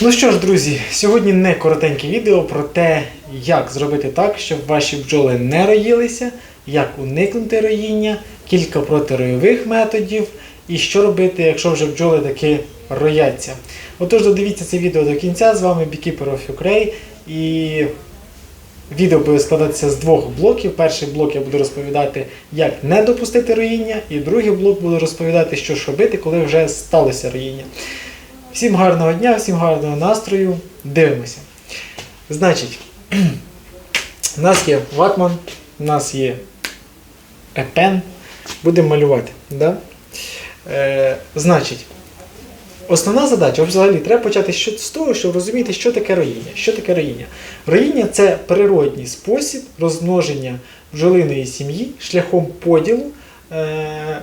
Ну що ж, друзі, сьогодні не коротеньке відео про те, як зробити так, щоб ваші бджоли не роїлися, як уникнути роїння, кілька протиройових методів і що робити, якщо вже бджоли таки рояться. Отож, додивіться це відео до кінця. З вами Beekeeper of Ukraine. І відео буде складатися з двох блоків. Перший блок я буду розповідати, як не допустити роїння, і другий блок буду розповідати, що ж робити, коли вже сталося роїння. Всім гарного дня, всім гарного настрою. Дивимося. Значить, у нас є ватман, у нас є епен. Будемо малювати. Да? Е, значить, основна задача, взагалі, треба почати з того, щоб розуміти, що таке роїння. Що таке роїння? Роїння це природній спосіб розмноження бджолиної сім'ї шляхом поділу е,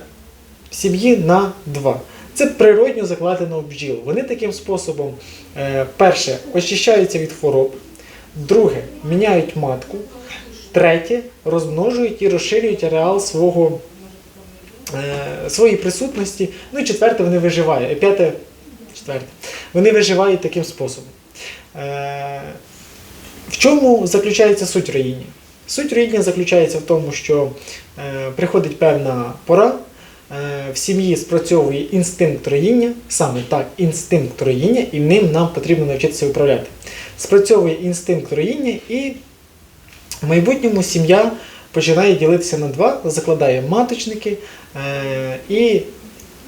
сім'ї на два. Це природньо закладено в бджіл. Вони таким способом, е, перше, очищаються від хвороб, друге, міняють матку, третє, розмножують і розширюють ареал свого, е, своєї присутності. Ну і четверте, вони виживають. І п'яте, четверте, вони виживають таким способом. Е, в чому заключається суть роїння? Суть роїння заключається в тому, що е, приходить певна пора, е, в сім'ї спрацьовує інстинкт роїння, саме так, інстинкт роїння, і ним нам потрібно навчитися управляти. Спрацьовує інстинкт роїння, і в майбутньому сім'я починає ділитися на два, закладає маточники. Е, і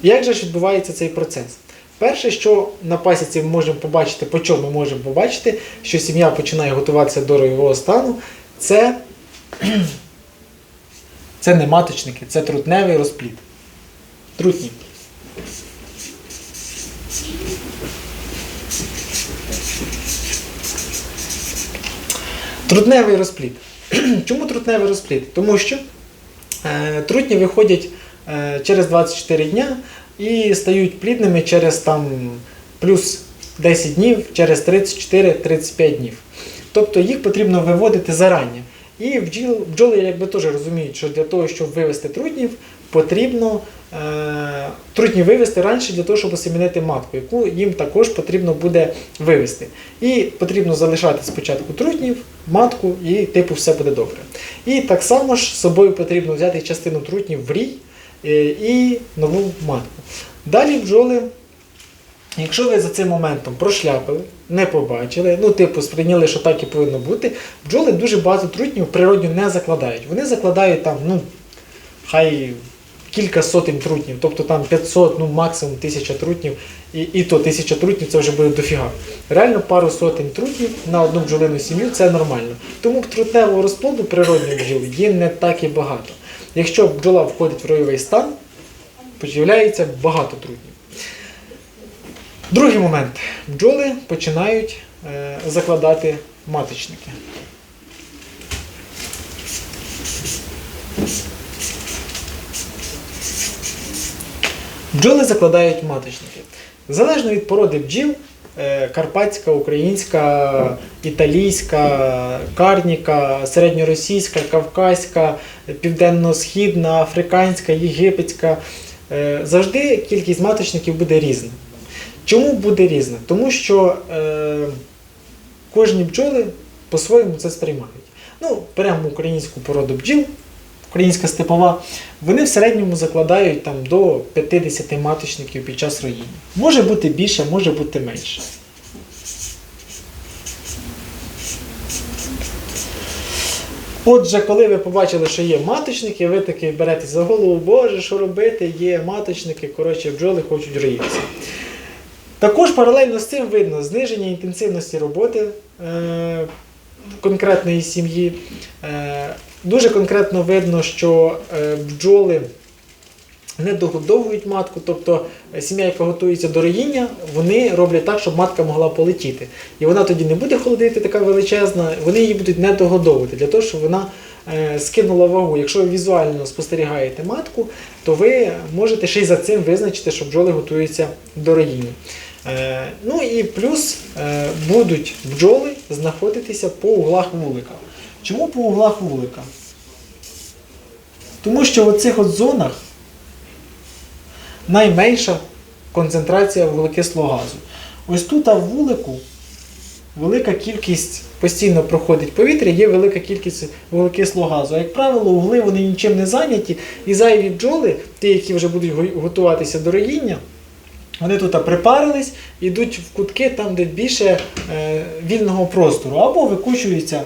як же ж відбувається цей процес? Перше, що на пасіці ми можемо побачити, по чому ми можемо побачити, що сім'я починає готуватися до ройового стану, це, це не маточники, це трутневий розплід. Трутні. Трутневий розплід. Чому трутневий розплід? Тому що е, трутні виходять е, через 24 дня і стають плідними через там плюс 10 днів, через 34-35 днів. Тобто їх потрібно виводити зарані. І бджоли якби теж розуміють, що для того, щоб вивести трутнів, потрібно е, трутні вивести раніше для того, щоб осемінити матку, яку їм також потрібно буде вивести. І потрібно залишати спочатку трутнів, матку, і типу все буде добре. І так само ж з собою потрібно взяти частину трутнів в рій е, і нову матку. Далі бджоли Якщо ви за цим моментом прошляпили, не побачили, ну, типу, сприйняли, що так і повинно бути, бджоли дуже багато трутнів природньо не закладають. Вони закладають там, ну, хай кілька сотень трутнів, тобто там 500, ну максимум 1000 трутнів, і, і то 1000 трутнів це вже буде дофіга. Реально пару сотень трутнів на одну бджолину сім'ю це нормально. Тому трутневого розплоду природньої бджоли є не так і багато. Якщо бджола входить в ройовий стан, з'являється багато трутнів. Другий момент. Бджоли починають е, закладати маточники. Бджоли закладають маточники. Залежно від породи бджіл, е, карпатська, українська, італійська, карніка, середньоросійська, кавказька, південно-східна, африканська, єгипетська, е, завжди кількість маточників буде різна. Чому буде різна? Тому що е, кожні бджоли по-своєму це сприймають. Ну, беремо українську породу бджіл, українська степова, вони в середньому закладають там, до 50 маточників під час роїння. Може бути більше, може бути менше. Отже, коли ви побачили, що є маточники, ви таки берете за голову, боже, що робити, є маточники, коротше, бджоли хочуть роїтися. Також паралельно з цим видно зниження інтенсивності роботи е, конкретної сім'ї. Е, дуже конкретно видно, що е, бджоли не догодовують матку, тобто е, сім'я, яка готується до роїння, вони роблять так, щоб матка могла полетіти. І вона тоді не буде холодити така величезна, вони її будуть не догодовувати для того, щоб вона е, скинула вагу. Якщо ви візуально спостерігаєте матку, то ви можете ще й за цим визначити, що бджоли готуються до роїння. Ну і плюс будуть бджоли знаходитися по углах вулика. Чому по углах вулика? Тому що в цих зонах найменша концентрація вуглекислого газу. ось тут а в вулику велика кількість постійно проходить повітря, є велика кількість вуглекислого газу. А як правило, угли вони нічим не зайняті, і зайві бджоли, ті, які вже будуть готуватися до роїння, вони тут припарились, йдуть в кутки там, де більше е, вільного простору, або викучуються.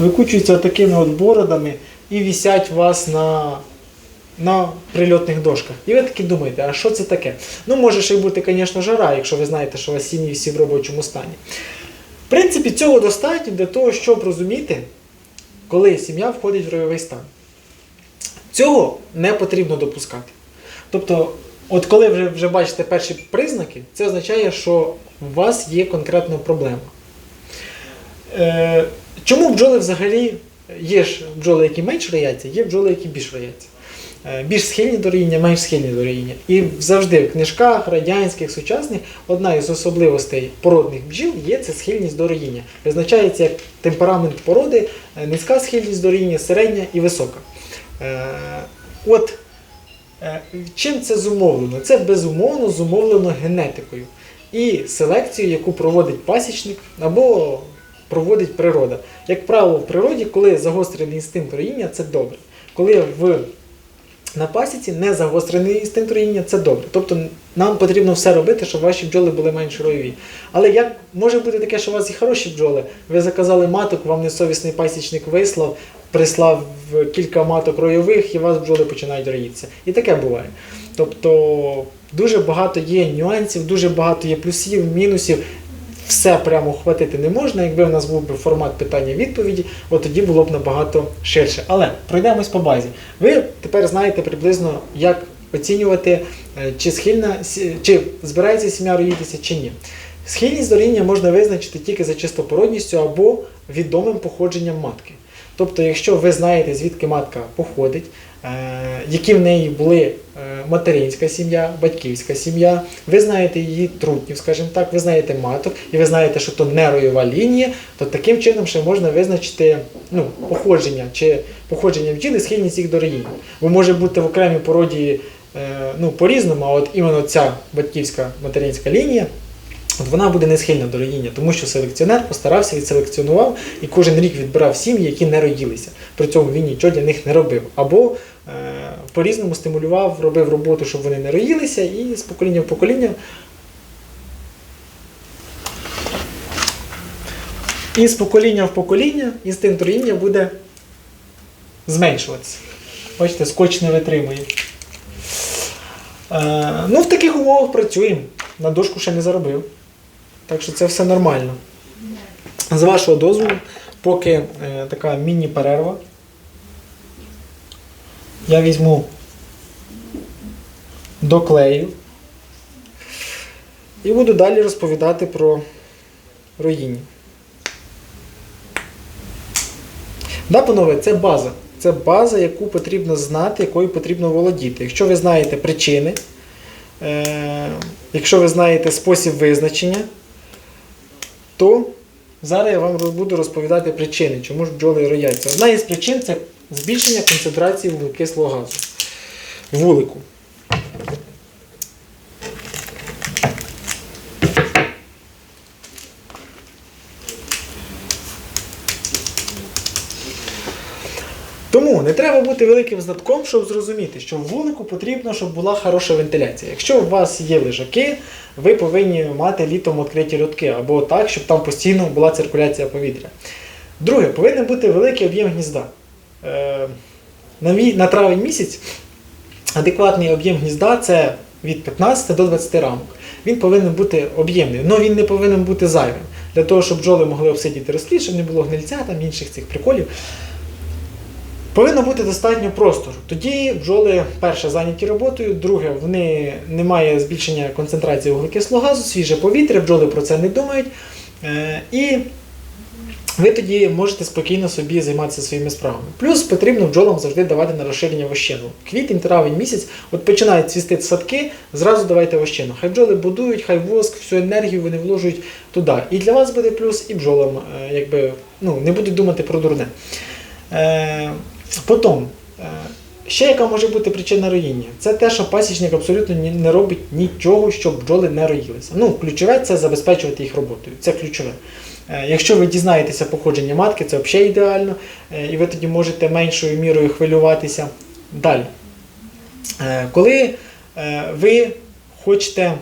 Викучуються такими от бородами і вісять вас на, на прильотних дошках. І ви такі думаєте, а що це таке? Ну, може ще й бути, звісно, жара, якщо ви знаєте, що у вас сім'ї всі в робочому стані. В принципі, цього достатньо для того, щоб розуміти, коли сім'я входить в ройовий стан. Цього не потрібно допускати. Тобто, от коли ви вже бачите перші признаки, це означає, що у вас є конкретна проблема. Е, чому бджоли взагалі є ж бджоли, які менш рояться, є бджоли, які більш рояться. Е, Більш схильні до роїння, менш схильні до роїння. І завжди в книжках радянських, сучасних одна із особливостей породних бджіл є це схильність до роїння. Визначається як темперамент породи, е, низька схильність до роїння, середня і висока. Е, От чим це зумовлено? Це безумовно зумовлено генетикою і селекцією, яку проводить пасічник або проводить природа. Як правило, в природі, коли загострений інстинкт роїння, це добре. Коли в на пасіці не загострений інстинкт роїння, це добре. Тобто нам потрібно все робити, щоб ваші бджоли були менш ройові. Але як може бути таке, що у вас і хороші бджоли? Ви заказали маток, вам несовісний пасічник вислав, прислав кілька маток ройових, і у вас бджоли починають роїтися. І таке буває. Тобто дуже багато є нюансів, дуже багато є плюсів, мінусів. Все прямо хватити не можна. Якби в нас був би формат питання-відповіді, от тоді було б набагато ширше. Але пройдемось по базі. Ви тепер знаєте приблизно, як оцінювати, е, чи схильна чи збирається сім'я роїтися, чи ні. Схильність до роїння можна визначити тільки за чистопородністю або відомим походженням матки. Тобто, якщо ви знаєте, звідки матка походить, які в неї були е, материнська сім'я, батьківська сім'я, ви знаєте її трутнів, скажімо так, ви знаєте маток, і ви знаєте, що то не роєва лінія, то таким чином ще можна визначити ну, походження чи походження бджіли, схильність їх до роїння. Бо може бути в окремій породі е, ну, по-різному, а от іменно ця батьківська материнська лінія. От вона буде не схильна до роїння, тому що селекціонер постарався, відселекціонував і кожен рік відбирав сім'ї, які не роїлися. При цьому він нічого для них не робив. Або е, по-різному стимулював, робив роботу, щоб вони не роїлися, і з покоління в покоління. І з покоління в покоління інстинкт роїння буде зменшуватися. Бачите, скотч не витримує. Е, ну, в таких умовах працюємо. На дошку ще не заробив. Так що це все нормально. З вашого дозволу, поки е, така міні-перерва, я візьму доклею і буду далі розповідати про роїння. Да, панове, це база. Це база, яку потрібно знати, якою потрібно володіти. Якщо ви знаєте причини, е, якщо ви знаєте спосіб визначення, то зараз я вам буду розповідати причини, чому ж бджоли рояться. Одна із причин це збільшення концентрації вуглекислого газу вулику. Тому не треба бути великим знатком, щоб зрозуміти, що в вулику потрібно, щоб була хороша вентиляція. Якщо у вас є лежаки, ви повинні мати літом відкриті льотки або так, щоб там постійно була циркуляція повітря. Друге, повинен бути великий об'єм гнізда. Е, на, травень місяць адекватний об'єм гнізда це від 15 до 20 рамок. Він повинен бути об'ємний, але він не повинен бути зайвим. Для того, щоб бджоли могли обсидіти розплід, щоб не було гнильця, там інших цих приколів. Повинно бути достатньо простору. Тоді бджоли, перше, зайняті роботою, друге, вони немає збільшення концентрації вуглекислого газу, свіже повітря, бджоли про це не думають. Е, і ви тоді можете спокійно собі займатися своїми справами. Плюс потрібно бджолам завжди давати на розширення вощину. Квітень, травень місяць, от починають цвісти садки, зразу давайте вощину. Хай бджоли будують, хай воск, всю енергію вони вложують туди. І для вас буде плюс, і бджолам е, якби, ну, не будуть думати про дурне. Е, Потім, е, Ще яка може бути причина роїння? Це те, що пасічник абсолютно не робить нічого, щоб бджоли не роїлися. Ну, ключове це забезпечувати їх роботою. Це ключове. Е, Якщо ви дізнаєтеся походження матки, це взагалі ідеально, е, і ви тоді можете меншою мірою хвилюватися. Далі. Е, Коли ви хочете,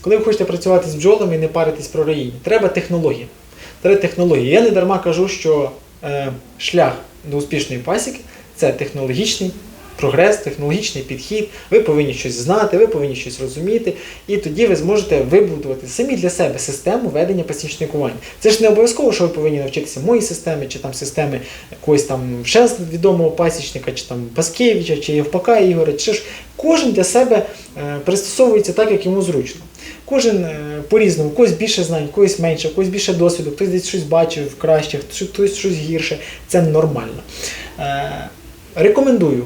коли ви хочете працювати з бджолами і не паритись про роїння, треба технологія. Треба технологія. Я не дарма кажу, що шлях до успішної пасіки це технологічний прогрес, технологічний підхід. Ви повинні щось знати, ви повинні щось розуміти, і тоді ви зможете вибудувати самі для себе систему ведення пасічникування. Це ж не обов'язково, що ви повинні навчитися моїй системи, чи там системи якогось там ще відомого пасічника, чи там Паскевича, чи Євпака Ігоря, чи ж кожен для себе е, пристосовується так, як йому зручно. Кожен е, по-різному, когось більше знань, когось менше, когось більше досвіду, хтось десь щось бачив краще, хтось- щось гірше. Це нормально. Е, рекомендую,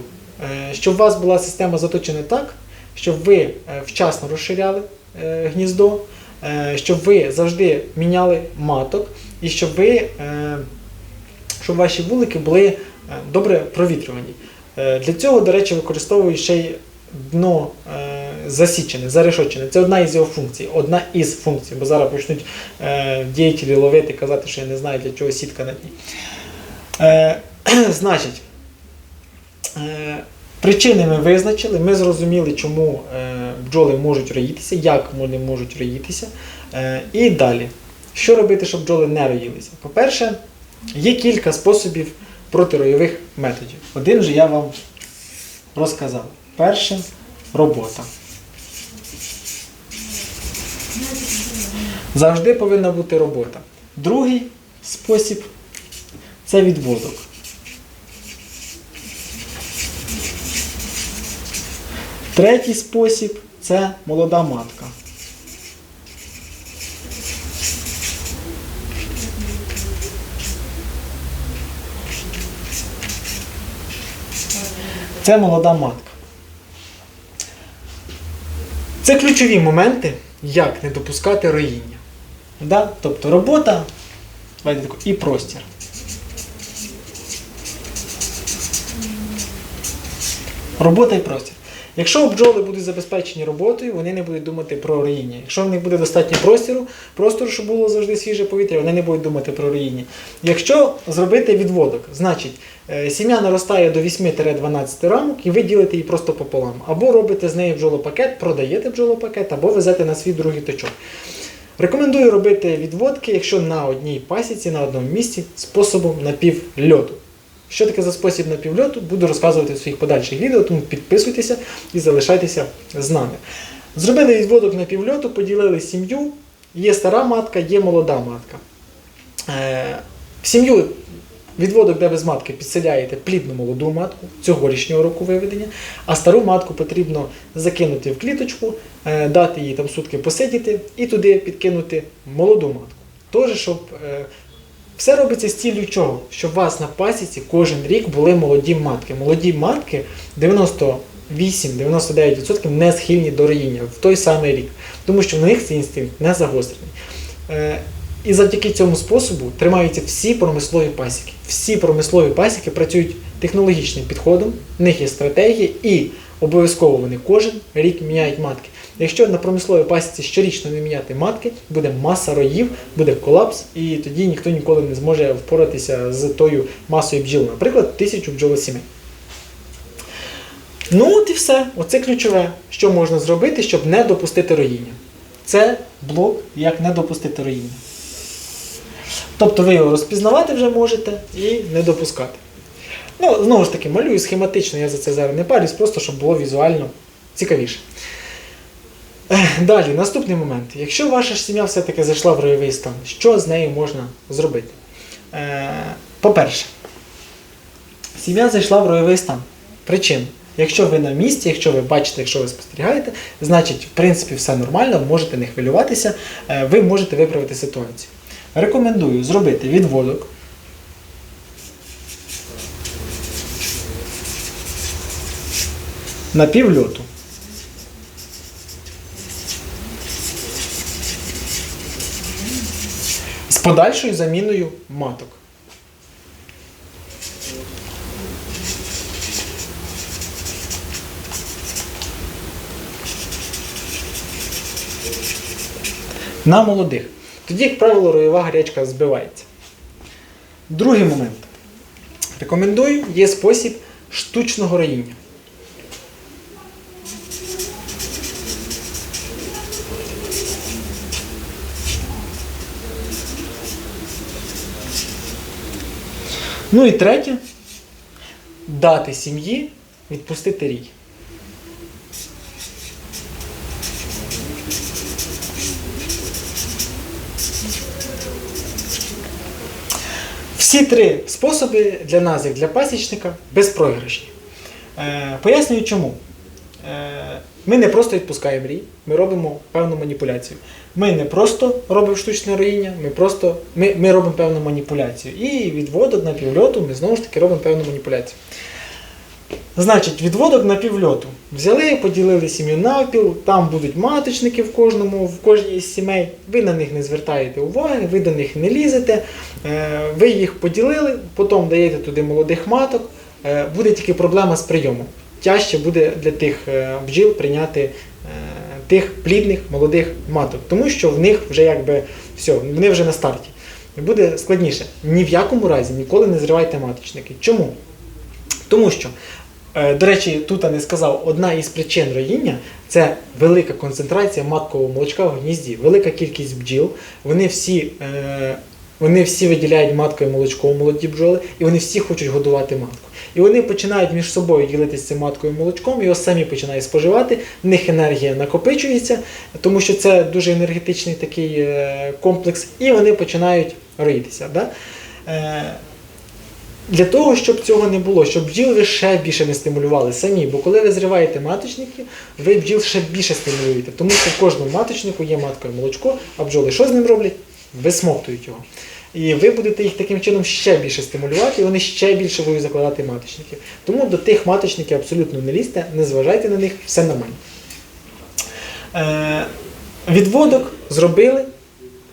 щоб у вас була система заточена так, щоб ви е, вчасно розширяли е, гніздо, е, щоб ви завжди міняли маток і щоб ви. е, щоб ваші вулики були е, добре провітрювані. Е, Для цього, до речі, використовую ще й дно е, засічене, зарешочене. Це одна із його функцій, одна із функцій, бо зараз почнуть е, діятелі ловити, казати, що я не знаю, для чого сітка на дні. Е, значить, е, причини ми визначили, ми зрозуміли, чому е, бджоли можуть роїтися, як вони можуть роїтися. Е, і далі. Що робити, щоб бджоли не роїлися? По-перше, Є кілька способів протиройових методів. Один же я вам розказав. Перше робота. Завжди повинна бути робота. Другий спосіб це відводок. Третій спосіб це молода матка. Це молода матка. Це ключові моменти, як не допускати роїння. Да? Тобто робота і простір. Робота і простір. Якщо бджоли будуть забезпечені роботою, вони не будуть думати про роїння. Якщо в них буде достатньо простору, простору, щоб було завжди свіже повітря, вони не будуть думати про роїння. Якщо зробити відводок, значить е, сім'я наростає до 8-12 рамок і ви ділите її просто пополам. Або робите з неї бджолопакет, продаєте бджолопакет, або везете на свій другий точок. Рекомендую робити відводки, якщо на одній пасіці, на одному місці способом напівльоту. Що таке за спосіб напівльоту, буду розказувати в своїх подальших відео, тому підписуйтеся і залишайтеся з нами. Зробили відводок напівльоту, поділили сім'ю. Є стара матка, є молода матка. Е, в сім'ю відводок, де без матки, підселяєте плідну молоду матку цьогорічнього року виведення, а стару матку потрібно закинути в кліточку, е, дати їй там сутки посидіти і туди підкинути молоду матку. Теж, щоб е, все робиться з ціллю чого? Щоб у вас на пасіці кожен рік були молоді матки. Молоді матки 98-99% не схильні до роїння в той самий рік, тому що в них цей інстинкт не загострений. Е, І завдяки цьому способу тримаються всі промислові пасіки. Всі промислові пасіки працюють технологічним підходом, в них є стратегія, і обов'язково вони кожен рік міняють матки. Якщо на промисловій пасіці щорічно не міняти матки, буде маса роїв, буде колапс, і тоді ніхто ніколи не зможе впоратися з тою масою бджіл, наприклад, тисячу бджолосімей. Ну от і все. Оце ключове, що можна зробити, щоб не допустити роїння. Це блок, як не допустити роїння. Тобто ви його розпізнавати вже можете і не допускати. Ну, знову ж таки, малюю схематично, я за це зараз не парюсь, просто щоб було візуально цікавіше. Далі, наступний момент. Якщо ваша сім'я все-таки зайшла в ройовий стан, що з нею можна зробити? Е, По-перше, сім'я зайшла в ройовий стан. Причин. Якщо ви на місці, якщо ви бачите, якщо ви спостерігаєте, значить, в принципі, все нормально, можете не хвилюватися, е, ви можете виправити ситуацію. Рекомендую зробити відводок. Напівльоту. З подальшою заміною маток. На молодих. Тоді, як правило, ройова гарячка збивається. Другий момент. Рекомендую є спосіб штучного роїння. Ну і третє дати сім'ї відпустити рій. Всі три способи для нас, як для пасічника, безпрограшні. Е, пояснюю чому. Е, ми не просто відпускаємо рій, ми робимо певну маніпуляцію. Ми не просто робимо штучне роїння, ми просто ми, ми робимо певну маніпуляцію. І відводок на півльоту ми знову ж таки робимо певну маніпуляцію. Значить, відводок на півльоту. Взяли, поділили сім'ю навпіл, там будуть маточники в кожному, в кожній із сімей. Ви на них не звертаєте уваги, ви до них не лізете. Е, Ви їх поділили, потім даєте туди молодих маток. Е, Буде тільки проблема з прийомом. Тяжче буде для тих е, бджіл прийняти тих плідних молодих маток, тому що в них вже якби все, вони вже на старті. Буде складніше. Ні в якому разі ніколи не зривайте маточники. Чому? Тому що, е, до речі, тут я не сказав, одна із причин роїння це велика концентрація маткового молочка в гнізді, велика кількість бджіл. Вони всі, е, вони всі виділяють маткове молочко молоді бджоли, і вони всі хочуть годувати матку. І вони починають між собою ділитися цим матковим молочком, його самі починають споживати, в них енергія накопичується, тому що це дуже енергетичний такий е, комплекс, і вони починають роїтися. Да? Е, для того, щоб цього не було, щоб бджіл ви ще більше не стимулювали самі. Бо коли ви зриваєте маточників, ви бджіл ще більше стимулюєте. Тому що в кожному маточнику є маткове молочко, а бджоли що з ним роблять? Висмоктують його. І ви будете їх таким чином ще більше стимулювати, і вони ще більше будуть закладати маточників. Тому до тих маточників абсолютно не лізьте, не зважайте на них, все нормально. Е, відводок зробили.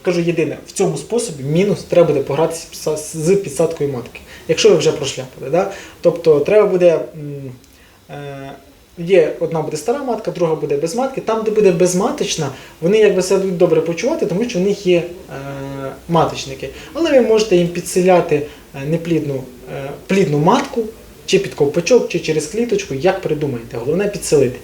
Кажу, єдине, в цьому способі мінус треба буде погратися з підсадкою матки. Якщо ви вже прошляпали. Да? Тобто треба буде. Е, є одна буде стара матка, друга буде без матки. Там, де буде безматочна, вони якби себе будуть добре почувати, тому що в них є е, маточники. Але ви можете їм підселяти е, неплідну е, плідну матку, чи під ковпачок, чи через кліточку, як придумаєте. Головне підселити.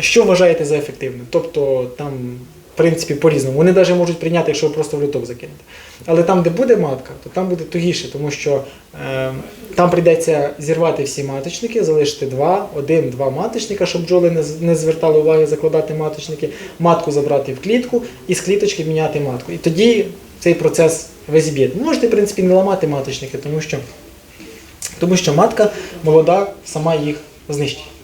Що вважаєте за ефективне? Тобто там, в принципі, по-різному. Вони навіть можуть прийняти, якщо просто в люток закинете. Але там, де буде матка, то там буде тугіше, тому що е, там прийдеться зірвати всі маточники, залишити два, один-два маточника, щоб бджоли не, не звертали уваги закладати маточники, матку забрати в клітку і з кліточки міняти матку. І тоді цей процес ви зіб'єте. Можете, в принципі, не ламати маточники, тому що, тому що матка молода сама їх знищить.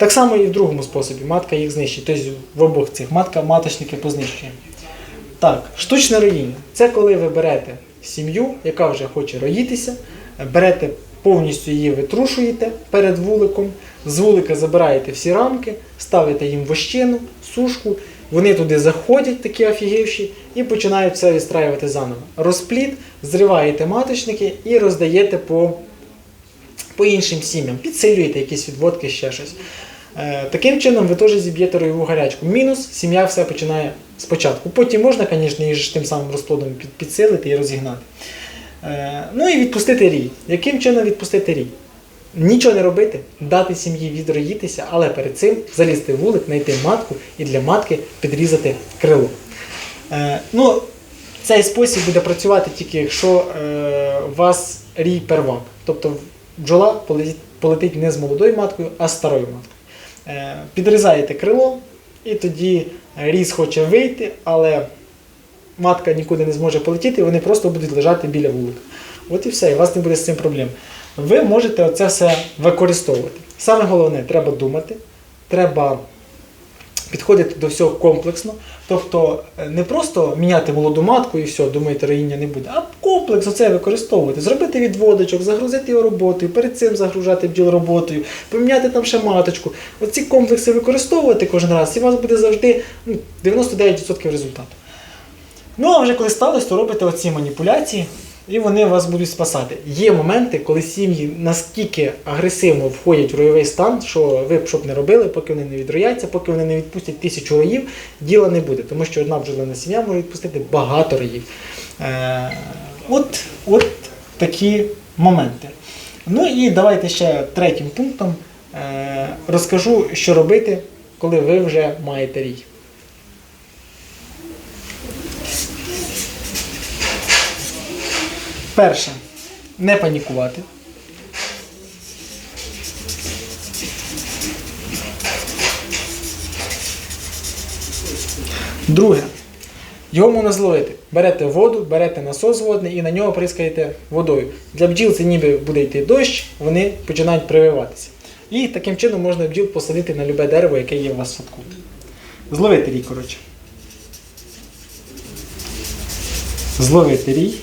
Так само і в другому способі матка їх знищить. Тобто в обох цих матка маточники познищує. Так, штучне роїння. Це коли ви берете сім'ю, яка вже хоче роїтися, берете повністю її витрушуєте перед вуликом, з вулика забираєте всі рамки, ставите їм вощину, сушку, вони туди заходять, такі офігівші, і починають все відстраювати заново. Розпліт, зриваєте маточники і роздаєте по, по іншим сім'ям, підсилюєте якісь відводки, ще щось. Е, Таким чином ви теж зіб'єте роєву гарячку. Мінус сім'я все починає спочатку. Потім можна, звісно, її ж тим самим розплодом підсилити і розігнати. Е, Ну і відпустити рій. Яким чином відпустити рій? Нічого не робити, дати сім'ї відроїтися, але перед цим залізти в вулик, знайти матку і для матки підрізати крило. Е, ну, цей спосіб буде працювати тільки якщо у вас рій первак. Тобто бджола полетить, не з молодою маткою, а з старою маткою. Е, підрізаєте крило, і тоді різ хоче вийти, але матка нікуди не зможе полетіти, вони просто будуть лежати біля вулика. От і все, і у вас не буде з цим проблем. Ви можете це все використовувати. Саме головне, треба думати, треба підходити до всього комплексно. Тобто е, не просто міняти молоду матку і все, думаєте, роїння не буде, а комплекс оце використовувати. Зробити відводочок, загрузити його роботою, перед цим загружати бджіл роботою, поміняти там ще маточку. Оці комплекси використовувати кожен раз, і у вас буде завжди ну, 99% результату. Ну, а вже коли сталося, то робите оці маніпуляції і вони вас будуть спасати. Є моменти, коли сім'ї настільки агресивно входять в ройовий стан, що ви б щоб не робили, поки вони не відрояться, поки вони не відпустять тисячу роїв, діла не буде, тому що одна бджолина сім'я може відпустити багато роїв. Е, от, от такі моменти. Ну і давайте ще третім пунктом е, розкажу, що робити, коли ви вже маєте рій. Перше, не панікувати. Друге, його можна зловити. Берете воду, берете насос водний і на нього прискаєте водою. Для бджіл це ніби буде йти дощ, вони починають прививатися. І таким чином можна бджіл посадити на любе дерево, яке є у вас в садку. Зловити рій, коротше. Зловити рій.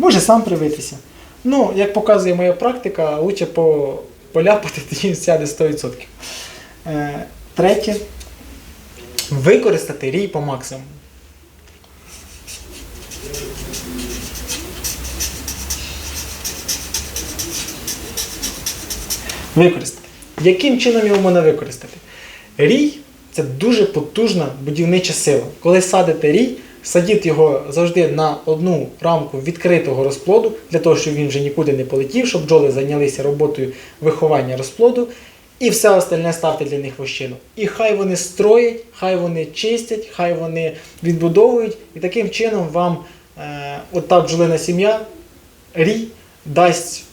Може сам привитися. Ну, як показує моя практика, лучше по, поляпати, тоді сяде 100%. Е, третє. Використати рій по максимуму. Використати. Яким чином його можна використати? Рій це дуже потужна будівнича сила. Коли садите рій, садіть його завжди на одну рамку відкритого розплоду, для того, щоб він вже нікуди не полетів, щоб бджоли зайнялися роботою виховання розплоду. І все остальне ставте для них вощину. І хай вони строять, хай вони чистять, хай вони відбудовують. І таким чином вам е, ота бджолина сім'я, рій, дасть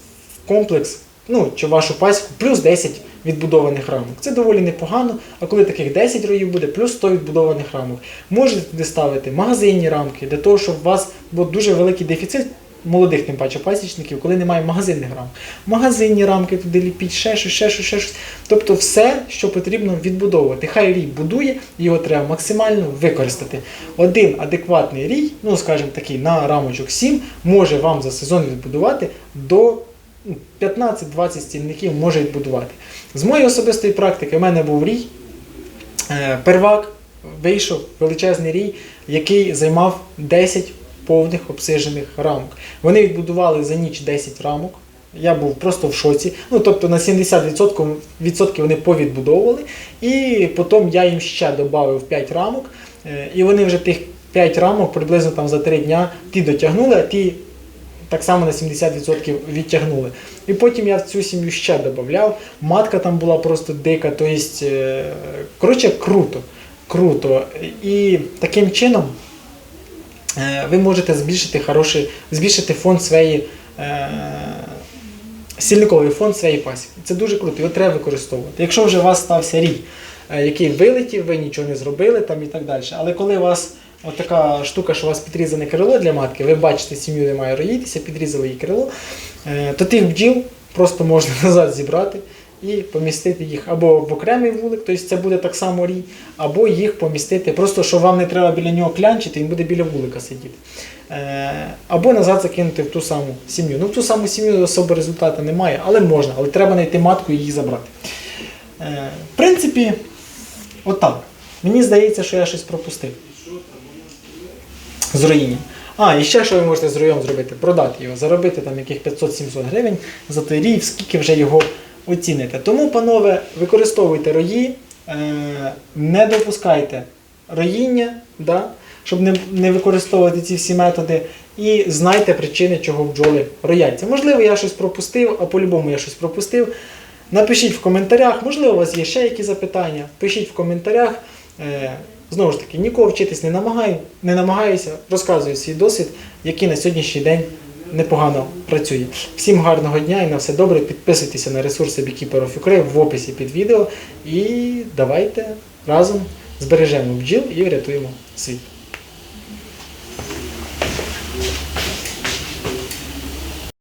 комплекс, ну, чи вашу пасіку, плюс 10 відбудованих рамок. Це доволі непогано. А коли таких 10 роїв буде, плюс 100 відбудованих рамок. Можете туди ставити магазинні рамки, для того, щоб у вас був дуже великий дефіцит. Молодих, тим паче пасічників, коли немає магазинних рамок. Магазинні рамки туди ліпіть, ще щось, ще щось, ще щось. Тобто все, що потрібно відбудовувати. Хай рій будує, його треба максимально використати. Один адекватний рій, ну скажімо такий, на рамочок 7, може вам за сезон відбудувати до 15-20 стільників може відбудувати. З моєї особистої практики, в мене був рій, е, первак, вийшов величезний рій, який займав 10 повних обсижених рамок. Вони відбудували за ніч 10 рамок. Я був просто в шоці. Ну, тобто на 70% відсотків вони повідбудовували. І потім я їм ще додав 5 рамок. Е, І вони вже тих 5 рамок приблизно там за 3 дня ті дотягнули, а ті так само на 70% відтягнули. І потім я в цю сім'ю ще додавав. Матка там була просто дика. Тобто, е, коротше, круто. Круто. І таким чином е, ви можете збільшити хороший, збільшити фонд своєї. е, Сільниковий фонд своєї пасіки. Це дуже круто, його треба використовувати. Якщо вже у вас стався рій, який вилетів, ви нічого не зробили там і так далі. Але коли у вас от така штука, що у вас підрізане крило для матки, ви бачите, сім'ю не має роїтися, підрізали їй крило, е, то тих бджіл просто можна назад зібрати і помістити їх або в окремий вулик, тобто це буде так само рій, або їх помістити, просто що вам не треба біля нього клянчити, він буде біля вулика сидіти. Е, Або назад закинути в ту саму сім'ю. Ну, в ту саму сім'ю особо результату немає, але можна, але треба знайти матку і її забрати. Е, В принципі, отак. Мені здається, що я щось пропустив. З роїнням. А, і ще що ви можете з роєм зробити? Продати його, заробити там яких 500-700 гривень за той рій, скільки вже його оціните. Тому, панове, використовуйте рої, е, не допускайте роїння, да, щоб не, не використовувати ці всі методи, і знайте причини, чого бджоли рояться. Можливо, я щось пропустив, а по-любому я щось пропустив. Напишіть в коментарях, можливо, у вас є ще які запитання. Пишіть в коментарях. Знову ж таки, нікого вчитись не намагаю, не намагаюся, розказую свій досвід, який на сьогоднішній день непогано працює. Всім гарного дня і на все добре. Підписуйтеся на ресурси Beekeeper of Ukraine в описі під відео. І давайте разом збережемо бджіл і врятуємо світ.